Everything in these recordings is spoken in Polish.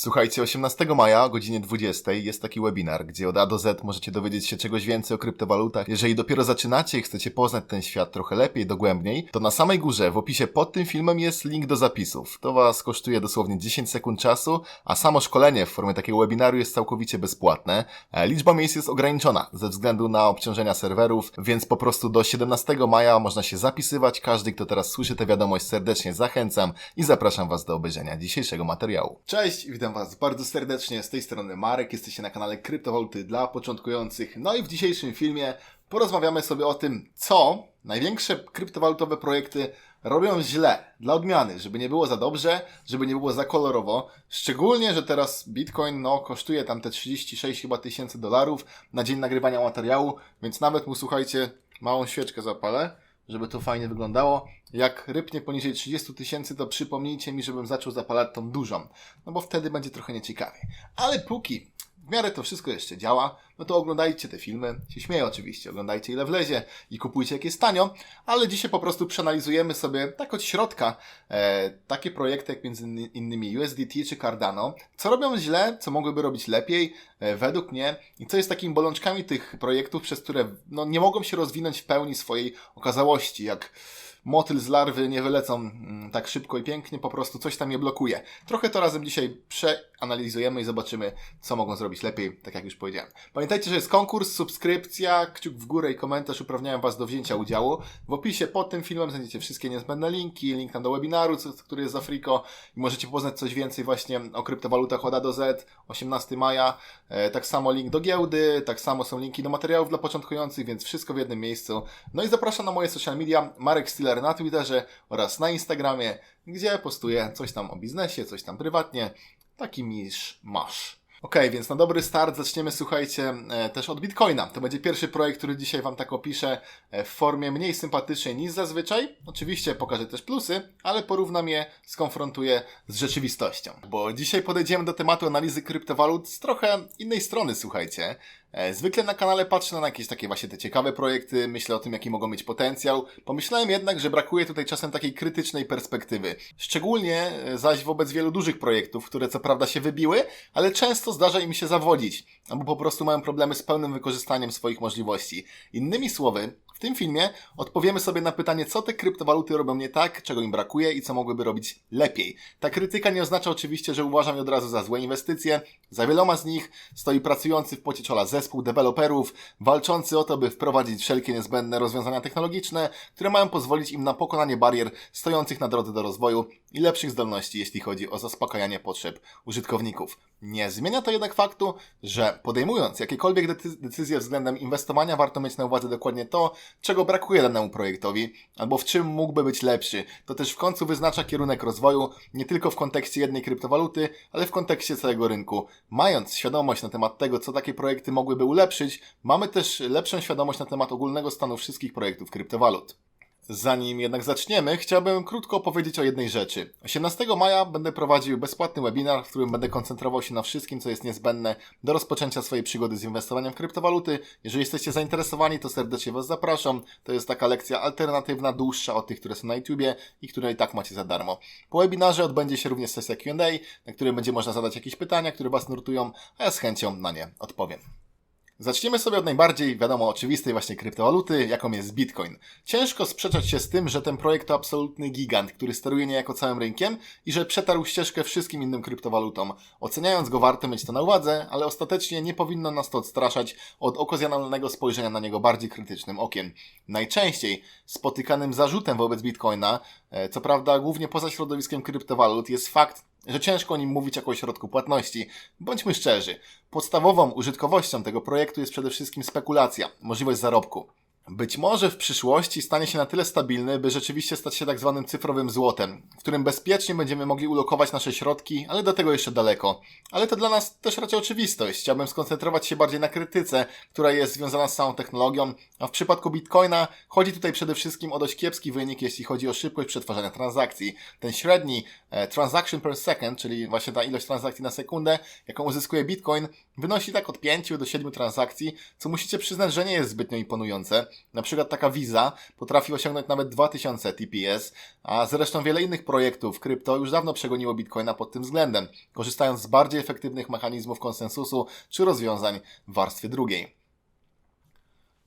Słuchajcie, 18 maja o godzinie 20 jest taki webinar, gdzie od A do Z możecie dowiedzieć się czegoś więcej o kryptowalutach. Jeżeli dopiero zaczynacie i chcecie poznać ten świat trochę lepiej, dogłębniej, to na samej górze w opisie pod tym filmem jest link do zapisów. To Was kosztuje dosłownie 10 sekund czasu, a samo szkolenie w formie takiego webinaru jest całkowicie bezpłatne. E, Liczba miejsc jest ograniczona ze względu na obciążenia serwerów, więc po prostu do 17 maja można się zapisywać. Każdy, kto teraz słyszy tę wiadomość, serdecznie zachęcam i zapraszam Was do obejrzenia dzisiejszego materiału. Cześć, witam Was bardzo serdecznie. Z tej strony Marek, jesteście na kanale Kryptowaluty dla początkujących. No i w dzisiejszym filmie porozmawiamy sobie o tym, co największe kryptowalutowe projekty robią źle, dla odmiany, żeby nie było za dobrze, żeby nie było za kolorowo. Szczególnie, że teraz Bitcoin no, kosztuje tam te 36 chyba tysięcy dolarów na dzień nagrywania materiału, więc nawet mu słuchajcie, małą świeczkę zapalę, żeby to fajnie wyglądało. Jak rypnie poniżej 30 tysięcy, to przypomnijcie mi, żebym zaczął zapalać tą dużą, no bo wtedy będzie trochę nieciekawie. Ale póki w miarę to wszystko jeszcze działa, no to oglądajcie te filmy. Się śmieję oczywiście, oglądajcie ile wlezie i kupujcie jak jest tanio, ale dzisiaj po prostu przeanalizujemy sobie tak od środka e, takie projekty jak między innymi USDT czy Cardano, co robią źle, co mogłyby robić lepiej e, według mnie i co jest takimi bolączkami tych projektów, przez które no, nie mogą się rozwinąć w pełni swojej okazałości, jak motyl z larwy nie wylecą mm, tak szybko i pięknie, po prostu coś tam je blokuje. Trochę to razem dzisiaj przeanalizujemy i zobaczymy, co mogą zrobić lepiej, tak jak już powiedziałem. Że jest konkurs, subskrypcja, kciuk w górę i komentarz uprawniają Was do wzięcia udziału. W opisie pod tym filmem znajdziecie wszystkie niezbędne linki, link tam do webinaru, który jest z Afriko i możecie poznać coś więcej właśnie o kryptowalutach od A do Z, 18 maja. E, tak samo link do giełdy, tak samo są linki do materiałów dla początkujących, więc wszystko w jednym miejscu. No i zapraszam na moje social media, Marek Stiller na Twitterze oraz na Instagramie, gdzie postuję coś tam o biznesie, coś tam prywatnie. Taki misz masz. Okej, więc na dobry start zaczniemy, słuchajcie, e, też od Bitcoina. To będzie pierwszy projekt, który dzisiaj Wam tak opiszę e, w formie mniej sympatycznej niż zazwyczaj. Oczywiście pokażę też plusy, ale porównam je, skonfrontuję z rzeczywistością. Bo dzisiaj podejdziemy do tematu analizy kryptowalut z trochę innej strony, słuchajcie. E, Zwykle na kanale patrzę na jakieś takie właśnie te ciekawe projekty, myślę o tym, jaki mogą mieć potencjał. Pomyślałem jednak, że brakuje tutaj czasem takiej krytycznej perspektywy. Szczególnie e, zaś wobec wielu dużych projektów, które co prawda się wybiły, ale często zdarza im się zawodzić, albo po prostu mają problemy z pełnym wykorzystaniem swoich możliwości. Innymi słowy, w tym filmie odpowiemy sobie na pytanie, co te kryptowaluty robią nie tak, czego im brakuje i co mogłyby robić lepiej. Ta krytyka nie oznacza oczywiście, że uważam je od razu za złe inwestycje. Za wieloma z nich stoi pracujący w pocie czoła zespół deweloperów, walczący o to, by wprowadzić wszelkie niezbędne rozwiązania technologiczne, które mają pozwolić im na pokonanie barier stojących na drodze do rozwoju i lepszych zdolności, jeśli chodzi o zaspokajanie potrzeb użytkowników. Nie zmienia to jednak faktu, że podejmując jakiekolwiek decy- decyzje względem inwestowania, warto mieć na uwadze dokładnie to, czego brakuje danemu projektowi, albo w czym mógłby być lepszy. To też w końcu wyznacza kierunek rozwoju, nie tylko w kontekście jednej kryptowaluty, ale w kontekście całego rynku. Mając świadomość na temat tego, co takie projekty mogłyby ulepszyć, mamy też lepszą świadomość na temat ogólnego stanu wszystkich projektów kryptowalut. Zanim jednak zaczniemy, chciałbym krótko opowiedzieć o jednej rzeczy. 18 maja będę prowadził bezpłatny webinar, w którym będę koncentrował się na wszystkim, co jest niezbędne do rozpoczęcia swojej przygody z inwestowaniem w kryptowaluty. Jeżeli jesteście zainteresowani, to serdecznie Was zapraszam. To jest taka lekcja alternatywna, dłuższa od tych, które są na YouTubie i które i tak macie za darmo. Po webinarze odbędzie się również sesja Q&A, na której będzie można zadać jakieś pytania, które Was nurtują, a ja z chęcią na nie odpowiem. Zaczniemy sobie od najbardziej, wiadomo, oczywistej właśnie kryptowaluty, jaką jest Bitcoin. Ciężko sprzeczać się z tym, że ten projekt to absolutny gigant, który steruje niejako całym rynkiem i że przetarł ścieżkę wszystkim innym kryptowalutom. Oceniając go warto mieć to na uwadze, ale ostatecznie nie powinno nas to odstraszać od okazjonalnego spojrzenia na niego bardziej krytycznym okiem. Najczęściej spotykanym zarzutem wobec Bitcoina, e, co prawda głównie poza środowiskiem kryptowalut, jest fakt, że ciężko o nim mówić jako o środku płatności. Bądźmy szczerzy, podstawową użytkowością tego projektu jest przede wszystkim spekulacja, możliwość zarobku. Być może w przyszłości stanie się na tyle stabilny, by rzeczywiście stać się tak zwanym cyfrowym złotem, w którym bezpiecznie będziemy mogli ulokować nasze środki, ale do tego jeszcze daleko. Ale to dla nas też raczej oczywistość. Chciałbym skoncentrować się bardziej na krytyce, która jest związana z samą technologią, a w przypadku Bitcoina chodzi tutaj przede wszystkim o dość kiepski wynik, jeśli chodzi o szybkość przetwarzania transakcji. Ten średni e, transaction per second, czyli właśnie ta ilość transakcji na sekundę, jaką uzyskuje Bitcoin, wynosi tak od 5 do 7 transakcji, co musicie przyznać, że nie jest zbytnio imponujące. Na przykład taka Visa potrafi osiągnąć nawet 2000 TPS, a zresztą wiele innych projektów krypto już dawno przegoniło Bitcoina pod tym względem, korzystając z bardziej efektywnych mechanizmów konsensusu czy rozwiązań w warstwie drugiej.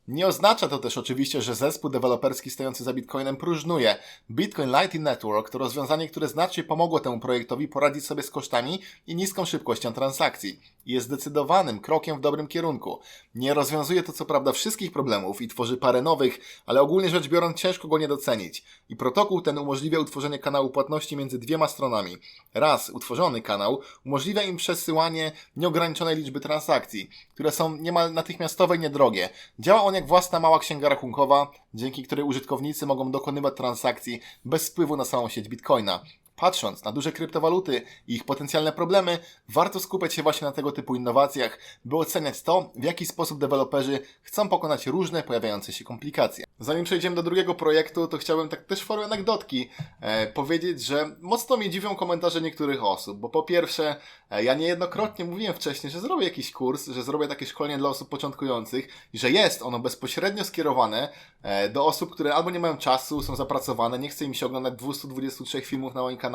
Nie oznacza to też oczywiście, że zespół deweloperski stojący za Bitcoinem próżnuje. Bitcoin Lightning Network to rozwiązanie, które znacznie pomogło temu projektowi poradzić sobie z kosztami i niską szybkością transakcji. Jest zdecydowanym krokiem w dobrym kierunku. Nie rozwiązuje to co prawda wszystkich problemów i tworzy parę nowych, ale ogólnie rzecz biorąc ciężko go nie docenić. I protokół ten umożliwia utworzenie kanału płatności między dwiema stronami. Raz utworzony kanał umożliwia im przesyłanie nieograniczonej liczby transakcji, które są niemal natychmiastowe i niedrogie. Działa on jak własna mała księga rachunkowa, dzięki której użytkownicy mogą dokonywać transakcji bez wpływu na samą sieć Bitcoina. Patrząc na duże kryptowaluty i ich potencjalne problemy, warto skupiać się właśnie na tego typu innowacjach, by oceniać to, w jaki sposób deweloperzy chcą pokonać różne pojawiające się komplikacje. Zanim przejdziemy do drugiego projektu, to chciałbym tak też w formie anegdotki e, powiedzieć, że mocno mnie dziwią komentarze niektórych osób, bo po pierwsze, e, ja niejednokrotnie mówiłem wcześniej, że zrobię jakiś kurs, że zrobię takie szkolenie dla osób początkujących i że jest ono bezpośrednio skierowane e, do osób, które albo nie mają czasu, są zapracowane, nie chce im się oglądać 223 filmów na moim kanale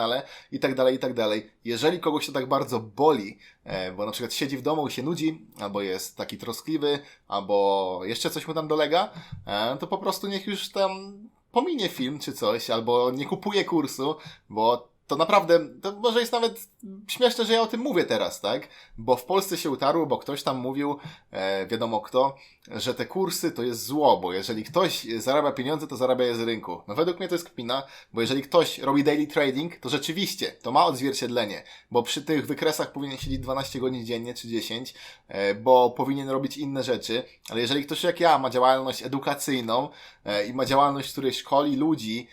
i tak dalej, i tak dalej. Jeżeli kogoś to tak bardzo boli, e, bo na przykład siedzi w domu i się nudzi, albo jest taki troskliwy, albo jeszcze coś mu tam dolega, e, to po prostu niech już tam pominie film czy coś, albo nie kupuje kursu, bo to naprawdę, to może jest nawet śmieszne, że ja o tym mówię teraz, tak? Bo w Polsce się utarło, bo ktoś tam mówił, e, wiadomo kto, że te kursy to jest zło, bo jeżeli ktoś zarabia pieniądze, to zarabia je z rynku. No według mnie to jest kpina, bo jeżeli ktoś robi daily trading, to rzeczywiście to ma odzwierciedlenie, bo przy tych wykresach powinien siedzieć 12 godzin dziennie czy 10, e, bo powinien robić inne rzeczy, ale jeżeli ktoś jak ja ma działalność edukacyjną e, i ma działalność, w której szkoli ludzi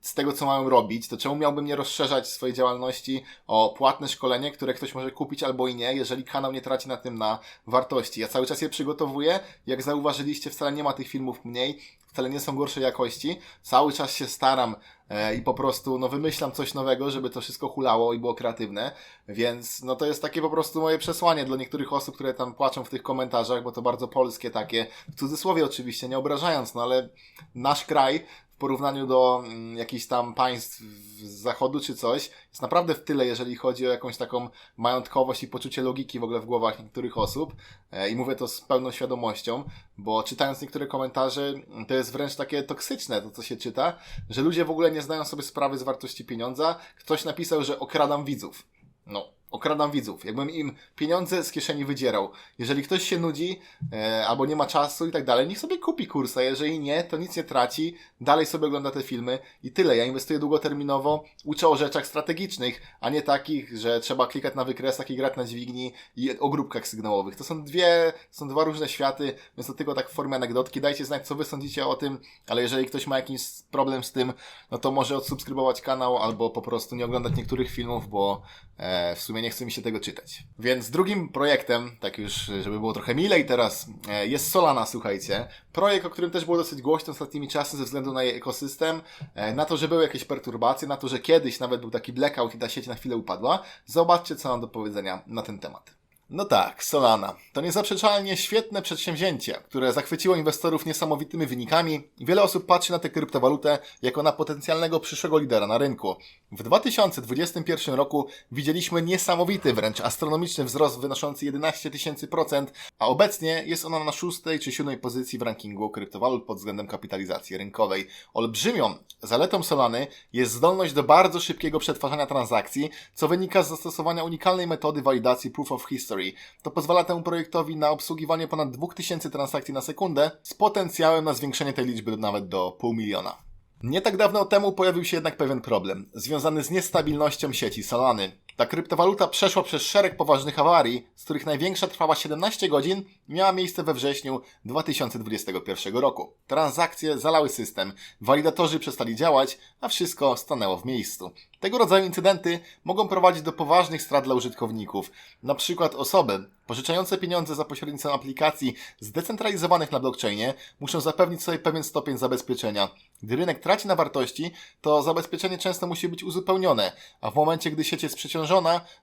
z tego, co mają robić, to czemu miałbym nie rozszerzać swojej działalności o płatne szkolenie, które ktoś może kupić albo i nie, jeżeli kanał nie traci na tym na wartości. Ja cały czas je przygotowuję, jak zauważyliście, wcale nie ma tych filmów mniej, wcale nie są gorszej jakości. Cały czas się staram e, i po prostu no, wymyślam coś nowego, żeby to wszystko hulało i było kreatywne. Więc no, to jest takie po prostu moje przesłanie dla niektórych osób, które tam płaczą w tych komentarzach, bo to bardzo polskie takie, w cudzysłowie oczywiście, nie obrażając, no ale nasz kraj w porównaniu do mm, jakichś tam państw z zachodu czy coś, jest naprawdę w tyle, jeżeli chodzi o jakąś taką majątkowość i poczucie logiki w ogóle w głowach niektórych osób. E, I mówię to z pełną świadomością, bo czytając niektóre komentarze, to jest wręcz takie toksyczne to, co się czyta, że ludzie w ogóle nie zdają sobie sprawy z wartości pieniądza. Ktoś napisał, że okradam widzów. No, okradam widzów. Jakbym im pieniądze z kieszeni wydzierał. Jeżeli ktoś się nudzi, e, albo nie ma czasu i tak dalej, niech sobie kupi kursa. Jeżeli nie, to nic nie traci. Dalej sobie ogląda te filmy i tyle. Ja inwestuję długoterminowo, uczę o rzeczach strategicznych, a nie takich, że trzeba klikać na wykresach i grać na dźwigni i o grupkach sygnałowych. To są dwie, są dwa różne światy, więc to tylko tak w formie anegdotki. Dajcie znać, co wy sądzicie o tym, ale jeżeli ktoś ma jakiś problem z tym, no to może odsubskrybować kanał albo po prostu nie oglądać niektórych filmów, bo e, w sumie nie chce mi się tego czytać. Więc drugim projektem, tak już, żeby było trochę milej teraz, e, jest Solana, słuchajcie. Projekt, o którym też było dosyć głośno ostatnimi czasy ze względu na jej ekosystem, e, na to, że były jakieś perturbacje, na to, że kiedyś nawet był taki blackout i ta sieć na chwilę upadła. Zobaczcie, co mam do powiedzenia na ten temat. No tak, Solana. To niezaprzeczalnie świetne przedsięwzięcie, które zachwyciło inwestorów niesamowitymi wynikami wiele osób patrzy na tę kryptowalutę jako na potencjalnego przyszłego lidera na rynku. W 2021 roku widzieliśmy niesamowity, wręcz astronomiczny wzrost wynoszący 11 tysięcy procent, a obecnie jest ona na szóstej czy siódmej pozycji w rankingu kryptowalut pod względem kapitalizacji rynkowej. Olbrzymią zaletą Solany jest zdolność do bardzo szybkiego przetwarzania transakcji, co wynika z zastosowania unikalnej metody walidacji Proof of History. To pozwala temu projektowi na obsługiwanie ponad 2000 transakcji na sekundę z potencjałem na zwiększenie tej liczby nawet do pół miliona. Nie tak dawno temu pojawił się jednak pewien problem, związany z niestabilnością sieci Solany. Ta kryptowaluta przeszła przez szereg poważnych awarii, z których największa trwała 17 godzin i miała miejsce we wrześniu 2021 roku. Transakcje zalały system, walidatorzy przestali działać, a wszystko stanęło w miejscu. Tego rodzaju incydenty mogą prowadzić do poważnych strat dla użytkowników. Na przykład osoby pożyczające pieniądze za pośrednictwem aplikacji zdecentralizowanych na blockchainie muszą zapewnić sobie pewien stopień zabezpieczenia. Gdy rynek traci na wartości, to zabezpieczenie często musi być uzupełnione, a w momencie, gdy sieć jest przeciążona,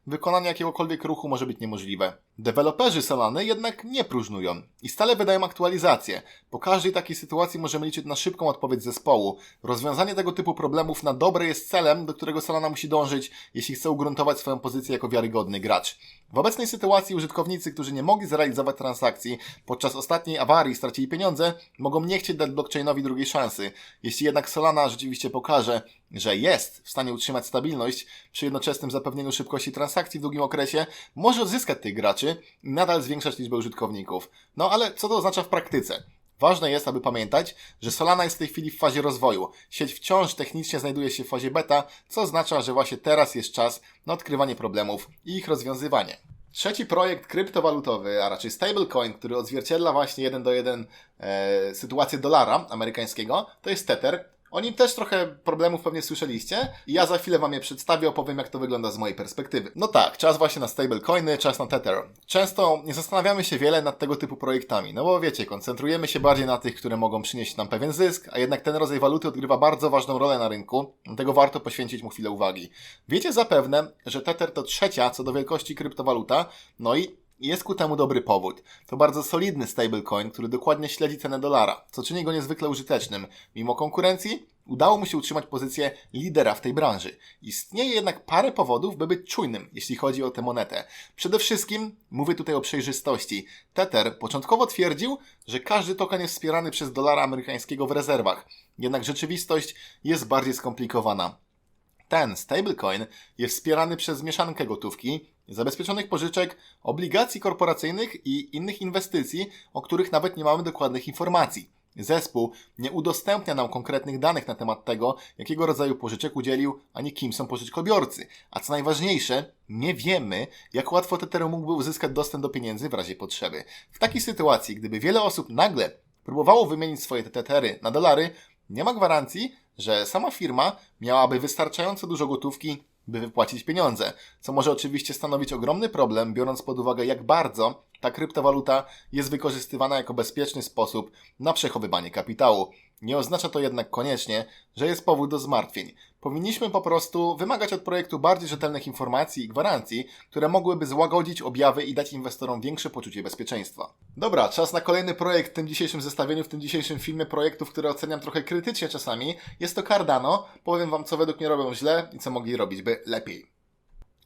wykonanie jakiegokolwiek ruchu może być niemożliwe. Deweloperzy Solany jednak nie próżnują i stale wydają aktualizacje. Po każdej takiej sytuacji możemy liczyć na szybką odpowiedź zespołu. Rozwiązanie tego typu problemów na dobre jest celem, do którego Solana musi dążyć, jeśli chce ugruntować swoją pozycję jako wiarygodny gracz. W obecnej sytuacji użytkownicy, którzy nie mogli zrealizować transakcji podczas ostatniej awarii stracili pieniądze, mogą nie chcieć dać blockchainowi drugiej szansy. Jeśli jednak Solana rzeczywiście pokaże, że jest w stanie utrzymać stabilność przy jednoczesnym zapewnieniu szybkości transakcji w długim okresie, może odzyskać tych graczy i nadal zwiększać liczbę użytkowników. No ale co to oznacza w praktyce? Ważne jest, aby pamiętać, że Solana jest w tej chwili w fazie rozwoju. Sieć wciąż technicznie znajduje się w fazie beta, co oznacza, że właśnie teraz jest czas na odkrywanie problemów i ich rozwiązywanie. Trzeci projekt kryptowalutowy, a raczej stablecoin, który odzwierciedla właśnie jeden do jeden e, sytuację dolara amerykańskiego, to jest Tether. O nim też trochę problemów pewnie słyszeliście i ja za chwilę Wam je przedstawię, opowiem jak to wygląda z mojej perspektywy. No tak, czas właśnie na stablecoiny, czas na Tether. Często nie zastanawiamy się wiele nad tego typu projektami, no bo wiecie, koncentrujemy się bardziej na tych, które mogą przynieść nam pewien zysk, a jednak ten rodzaj waluty odgrywa bardzo ważną rolę na rynku, dlatego warto poświęcić mu chwilę uwagi. Wiecie zapewne, że Tether to trzecia co do wielkości kryptowaluta, no i jest ku temu dobry powód. To bardzo solidny stablecoin, który dokładnie śledzi cenę dolara, co czyni go niezwykle użytecznym. Mimo konkurencji, udało mu się utrzymać pozycję lidera w tej branży. Istnieje jednak parę powodów, by być czujnym, jeśli chodzi o tę monetę. Przede wszystkim mówię tutaj o przejrzystości. Tether początkowo twierdził, że każdy token jest wspierany przez dolara amerykańskiego w rezerwach. Jednak rzeczywistość jest bardziej skomplikowana. Ten stablecoin jest wspierany przez mieszankę gotówki, zabezpieczonych pożyczek, obligacji korporacyjnych i innych inwestycji, o których nawet nie mamy dokładnych informacji. Zespół nie udostępnia nam konkretnych danych na temat tego, jakiego rodzaju pożyczek udzielił, ani kim są pożyczkobiorcy. A co najważniejsze, nie wiemy, jak łatwo Tether mógłby uzyskać dostęp do pieniędzy w razie potrzeby. W takiej sytuacji, gdyby wiele osób nagle próbowało wymienić swoje tetery na dolary, nie ma gwarancji, że sama firma miałaby wystarczająco dużo gotówki, by wypłacić pieniądze, co może oczywiście stanowić ogromny problem, biorąc pod uwagę, jak bardzo ta kryptowaluta jest wykorzystywana jako bezpieczny sposób na przechowywanie kapitału. Nie oznacza to jednak koniecznie, że jest powód do zmartwień. Powinniśmy po prostu wymagać od projektu bardziej rzetelnych informacji i gwarancji, które mogłyby złagodzić objawy i dać inwestorom większe poczucie bezpieczeństwa. Dobra, czas na kolejny projekt w tym dzisiejszym zestawieniu, w tym dzisiejszym filmie projektów, które oceniam trochę krytycznie czasami. Jest to Cardano. Powiem Wam, co według mnie robią źle i co mogli robić by lepiej.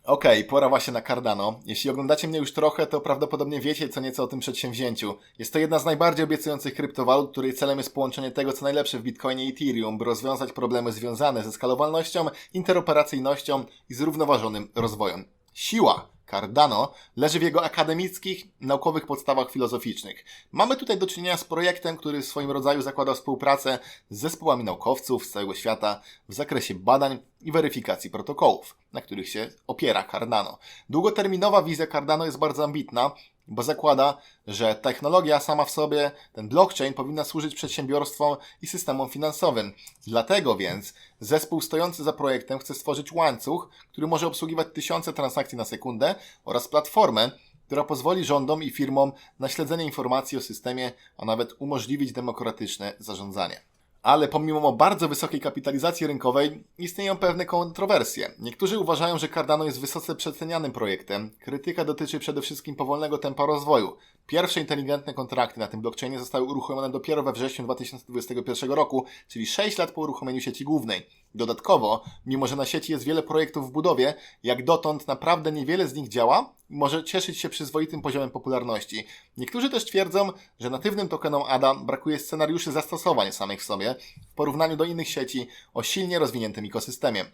Okej, okay, pora właśnie na Cardano. Jeśli oglądacie mnie już trochę, to prawdopodobnie wiecie co nieco o tym przedsięwzięciu. Jest to jedna z najbardziej obiecujących kryptowalut, której celem jest połączenie tego, co najlepsze w Bitcoinie i Ethereum, by rozwiązać problemy związane ze skalowalnością, interoperacyjnością i zrównoważonym rozwojem. Siła Cardano leży w jego akademickich, naukowych podstawach filozoficznych. Mamy tutaj do czynienia z projektem, który w swoim rodzaju zakłada współpracę z zespołami naukowców z całego świata w zakresie badań i weryfikacji protokołów, na których się opiera Cardano. Długoterminowa wizja Cardano jest bardzo ambitna, bo zakłada, że technologia sama w sobie, ten blockchain, powinna służyć przedsiębiorstwom i systemom finansowym. Dlatego więc zespół stojący za projektem chce stworzyć łańcuch, który może obsługiwać tysiące transakcji na sekundę oraz platformę, która pozwoli rządom i firmom na śledzenie informacji o systemie, a nawet umożliwić demokratyczne zarządzanie ale pomimo bardzo wysokiej kapitalizacji rynkowej istnieją pewne kontrowersje. Niektórzy uważają, że Cardano jest wysoce przecenianym projektem. Krytyka dotyczy przede wszystkim powolnego tempa rozwoju. Pierwsze inteligentne kontrakty na tym blockchainie zostały uruchomione dopiero we wrześniu 2021 roku, czyli 6 lat po uruchomieniu sieci głównej. Dodatkowo, mimo że na sieci jest wiele projektów w budowie, jak dotąd naprawdę niewiele z nich działa i może cieszyć się przyzwoitym poziomem popularności. Niektórzy też twierdzą, że natywnym tokenom ADA brakuje scenariuszy zastosowań samych w sobie w porównaniu do innych sieci o silnie rozwiniętym ekosystemie.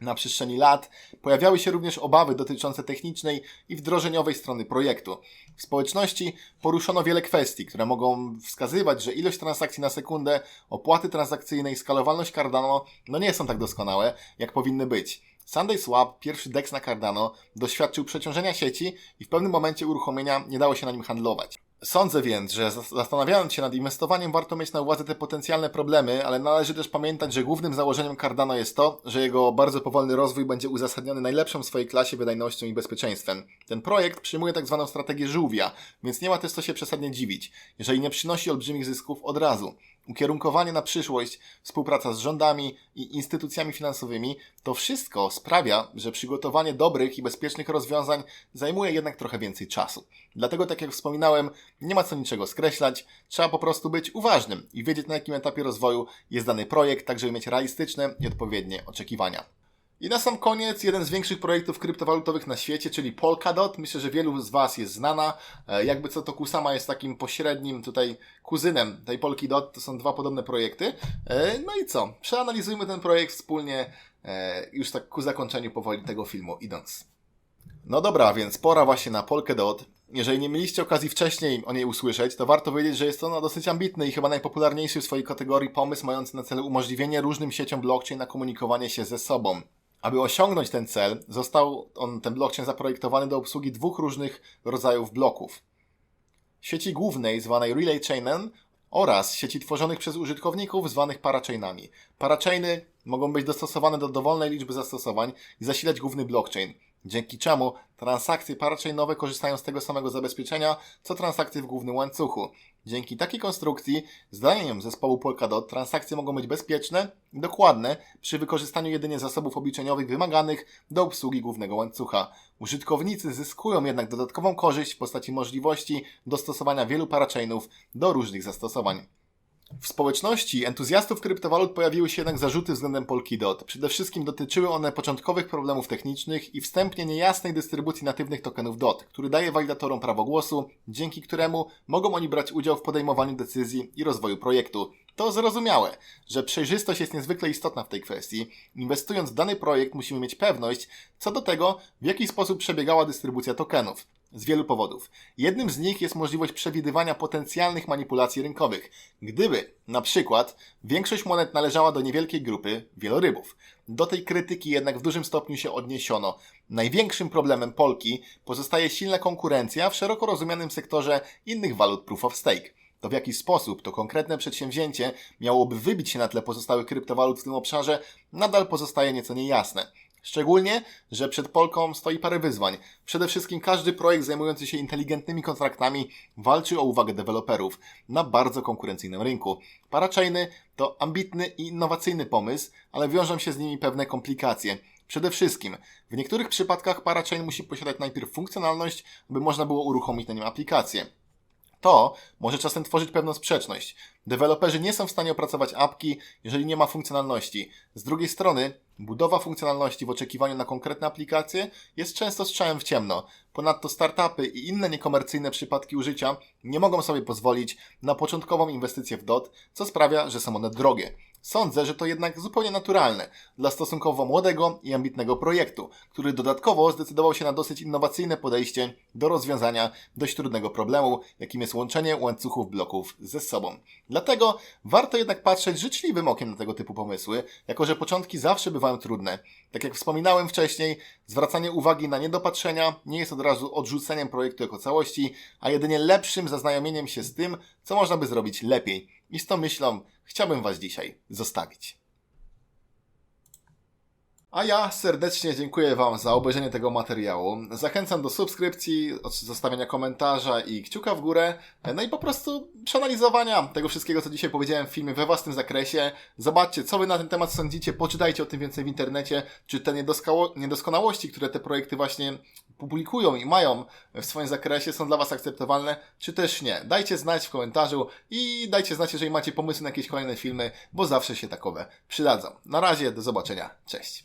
Na przestrzeni lat pojawiały się również obawy dotyczące technicznej i wdrożeniowej strony projektu. W społeczności poruszono wiele kwestii, które mogą wskazywać, że ilość transakcji na sekundę, opłaty transakcyjne i skalowalność Cardano no nie są tak doskonałe, jak powinny być. Sunday Swap, pierwszy DEX na Cardano, doświadczył przeciążenia sieci i w pewnym momencie uruchomienia nie dało się na nim handlować. Sądzę więc, że zastanawiając się nad inwestowaniem, warto mieć na uwadze te potencjalne problemy, ale należy też pamiętać, że głównym założeniem Cardano jest to, że jego bardzo powolny rozwój będzie uzasadniony najlepszą w swojej klasie wydajnością i bezpieczeństwem. Ten projekt przyjmuje tak zwaną strategię żółwia, więc nie ma też co się przesadnie dziwić, jeżeli nie przynosi olbrzymich zysków od razu. Ukierunkowanie na przyszłość, współpraca z rządami i instytucjami finansowymi, to wszystko sprawia, że przygotowanie dobrych i bezpiecznych rozwiązań zajmuje jednak trochę więcej czasu. Dlatego, tak jak wspominałem, nie ma co niczego skreślać, trzeba po prostu być uważnym i wiedzieć na jakim etapie rozwoju jest dany projekt, tak żeby mieć realistyczne i odpowiednie oczekiwania. I na sam koniec, jeden z większych projektów kryptowalutowych na świecie, czyli Polkadot. Myślę, że wielu z Was jest znana. E, Jakby co to Kusama jest takim pośrednim tutaj kuzynem tej Polkadot. To są dwa podobne projekty. E, No i co? Przeanalizujmy ten projekt wspólnie, e, już tak ku zakończeniu powoli tego filmu idąc. No dobra, więc pora właśnie na Polkadot. Jeżeli nie mieliście okazji wcześniej o niej usłyszeć, to warto wiedzieć, że jest to no, dosyć ambitny i chyba najpopularniejszy w swojej kategorii pomysł mający na celu umożliwienie różnym sieciom blockchain na komunikowanie się ze sobą. Aby osiągnąć ten cel, został on, ten blockchain zaprojektowany do obsługi dwóch różnych rodzajów bloków. Sieci głównej zwanej Relay Chainem oraz sieci tworzonych przez użytkowników zwanych parachainami. Parachainy mogą być dostosowane do dowolnej liczby zastosowań i zasilać główny blockchain, dzięki czemu transakcje parachainowe korzystają z tego samego zabezpieczenia, co transakcje w głównym łańcuchu. Dzięki takiej konstrukcji, zdaniem zespołu Polkadot, transakcje mogą być bezpieczne i dokładne przy wykorzystaniu jedynie zasobów obliczeniowych wymaganych do obsługi głównego łańcucha. Użytkownicy zyskują jednak dodatkową korzyść w postaci możliwości dostosowania wielu parachainów do różnych zastosowań. W społeczności entuzjastów kryptowalut pojawiły się jednak zarzuty względem Polkadot. Przede wszystkim dotyczyły one początkowych problemów technicznych i wstępnie niejasnej dystrybucji natywnych tokenów DOT, który daje walidatorom prawo głosu, dzięki któremu mogą oni brać udział w podejmowaniu decyzji i rozwoju projektu. To zrozumiałe, że przejrzystość jest niezwykle istotna w tej kwestii. Inwestując w dany projekt musimy mieć pewność co do tego, w jaki sposób przebiegała dystrybucja tokenów. Z wielu powodów. Jednym z nich jest możliwość przewidywania potencjalnych manipulacji rynkowych. Gdyby, na przykład, większość monet należała do niewielkiej grupy wielorybów. Do tej krytyki jednak w dużym stopniu się odniesiono. Największym problemem Polki pozostaje silna konkurencja w szeroko rozumianym sektorze innych walut proof of stake. To w jaki sposób to konkretne przedsięwzięcie miałoby wybić się na tle pozostałych kryptowalut w tym obszarze, nadal pozostaje nieco niejasne. Szczególnie, że przed Polką stoi parę wyzwań. Przede wszystkim każdy projekt zajmujący się inteligentnymi kontraktami walczy o uwagę deweloperów na bardzo konkurencyjnym rynku. Parachainy to ambitny i innowacyjny pomysł, ale wiążą się z nimi pewne komplikacje. Przede wszystkim, w niektórych przypadkach parachain musi posiadać najpierw funkcjonalność, aby można było uruchomić na nim aplikację. To może czasem tworzyć pewną sprzeczność. Deweloperzy nie są w stanie opracować apki, jeżeli nie ma funkcjonalności. Z drugiej strony, budowa funkcjonalności w oczekiwaniu na konkretne aplikacje jest często strzałem w ciemno. Ponadto startupy i inne niekomercyjne przypadki użycia nie mogą sobie pozwolić na początkową inwestycję w DOT, co sprawia, że są one drogie. Sądzę, że to jednak zupełnie naturalne dla stosunkowo młodego i ambitnego projektu, który dodatkowo zdecydował się na dosyć innowacyjne podejście do rozwiązania dość trudnego problemu, jakim jest łączenie łańcuchów bloków ze sobą. Dlatego warto jednak patrzeć życzliwym okiem na tego typu pomysły, jako że początki zawsze bywają trudne. Tak jak wspominałem wcześniej, zwracanie uwagi na niedopatrzenia nie jest od razu odrzuceniem projektu jako całości, a jedynie lepszym zaznajomieniem się z tym, co można by zrobić lepiej. I z tą myślą chciałbym Was dzisiaj zostawić. A ja serdecznie dziękuję Wam za obejrzenie tego materiału. Zachęcam do subskrypcji, zostawienia komentarza i kciuka w górę. No i po prostu przeanalizowania tego wszystkiego, co dzisiaj powiedziałem w filmie we własnym zakresie. Zobaczcie, co Wy na ten temat sądzicie, poczytajcie o tym więcej w internecie, czy te niedoskonałości, które te projekty właśnie publikują i mają w swoim zakresie są dla Was akceptowalne, czy też nie. Dajcie znać w komentarzu i dajcie znać, jeżeli macie pomysły na jakieś kolejne filmy, bo zawsze się takowe przydadzą. Na razie, do zobaczenia. Cześć.